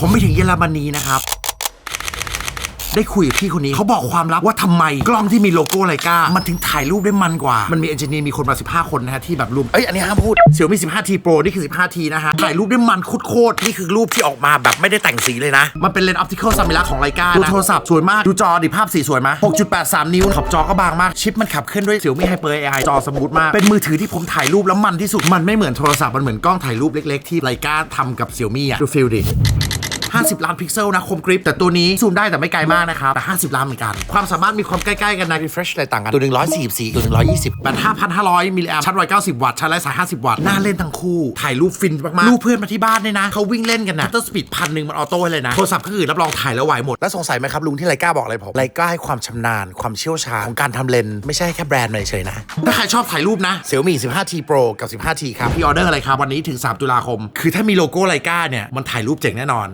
ผมไปถึงเยอรมนีนะครับ ได้คุยกับพี่คนนี้เขาบอกความลับว่าทำไมกล้องที่มีโลโก้ไลกามันถึงถ่ายรูปได้มันกว่า มันมีเอนจิเนียร์มีคนมา 15 คนนะฮะที่แบบรวม เอ้ย อันนี้ห้ามพูดเสี่ยวมี 15T Pro นี่คือ 15T นะฮะ ถ่ายรูปได้มันโคตรๆนี่คือรูปที่ออกมาแบบไม่ได้แต่งสีเลยนะ มันเป็นเลนส์ออปติคอลซามิล่าของไลกาดูโทรศัพท์สวยมาก ดูจอดิภาพสีสวยไหม6.83 นิ้วขอบจอก็บางมาก ชิปมันขับเคลื่อนด้วยเสี่ยวมีไฮเปอร์ AI จอสมูทมาก เป็นมือถือที่ผมถ่ายรูปแล้วมันที่สุด มันไม่เหมือนโทรศัพท์ มันเหมือนกล้องถ่ายรูปเล็ก ๆ ที่ไลกาทำกับเสี่ยวมี่อะดูฟิลดิ 50 ล้านพิกเซลนะคมกริป แต่ตัวนี้ซูมได้แต่ไม่ไกลมากนะครับ แต่ 50 ล้านเหมือนกัน ความสามารถมีความใกล้ๆกันนะ refresh อะไรต่างกัน ตัวหนึ่ง144 ตัวหนึ่ง120แบต5,500มิลลิแอมป์ชาร์จ190 วัตต์ชาร์จไร้สาย 50 วัตต์น่าเล่นทั้งคู่ถ่ายรูปฟินมากๆลูกเพื่อนมาที่บ้านเนี่ยนะเขาวิ่งเล่นกันนะตัวสปีดพันหนึ่งมันออโต้ให้เลยนะโทรศัพท์ก็คือรับรองถ่ายแล้วไหวหมดแล้วสงสัยไหมครับลุงที่ไลกาบอกอะไรผมไลกาให้ความชำนาญความเชี่ยวชาญของการทำเลนส์ไม่ใช่แค่แบรนด์เฉยๆนะถ้าใครชอบถ่ายรูปนะ Xiaomi 15T Pro กับ 15T ครับพี่ออเดอร์อะไรครับวันนี้ถึง 3 ตุลาคม คือถ้ามีโลโก้ไลกาเนี่ยมันถ่ายรูปเจ๋งแน่นอน